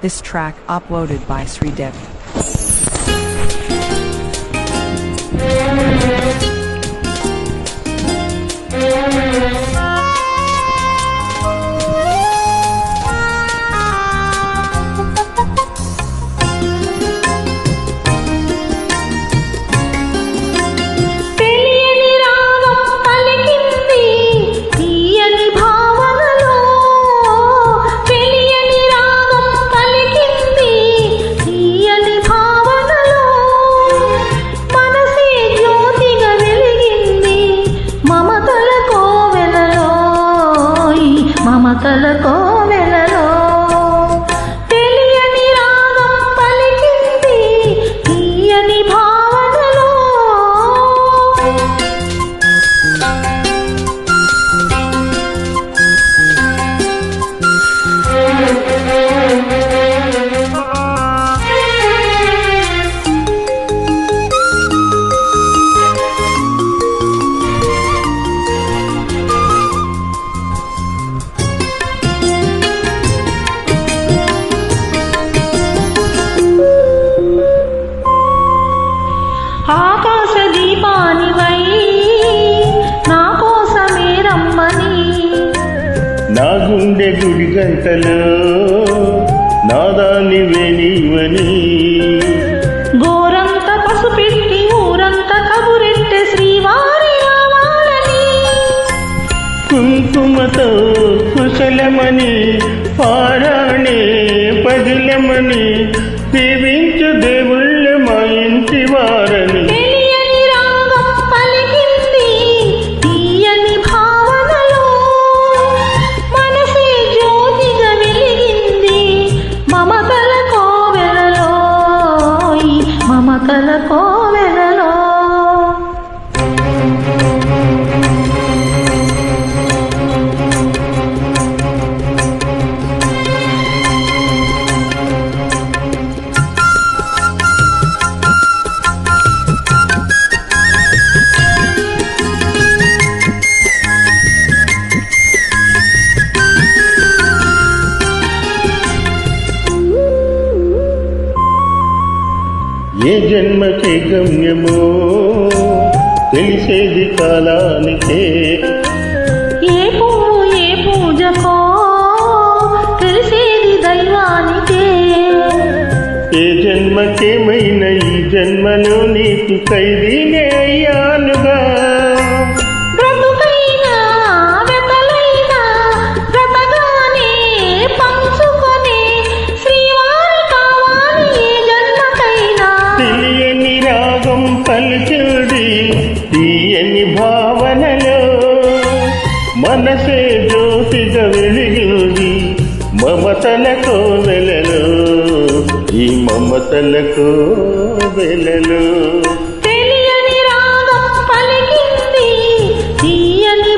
This track uploaded by Sridev. ఆకాశ దీపానివై నా కోసమే రమ్మని. నా గుండె గుడి గంటలో నాదాన్ని వెనివని గోరంత పసుపెట్టి ఊరంత కబురెట్టె శ్రీవారి రావాలని. కుంకుమతో కుశలమని పారాణే పదిలమని దీవించు దేవుళ్ళ మా ఇంటి ಕನಕೋ ఏ జన్మకి గమ్యమో తెలిసేది కాలానికే. ఏ పువ్వు ఏ పూజకో తెలిసేది దైవానికే. ఏ జన్మకేమైనా ఈ జన్మలో నీకు ఖైదీనే అయ్యానుగా. మనసే జ్యోతిగా వెలిగింది మమతల కోవెలలో ఈ మమతల కోవెలలో తెలియని రాగం పలికింది తీయని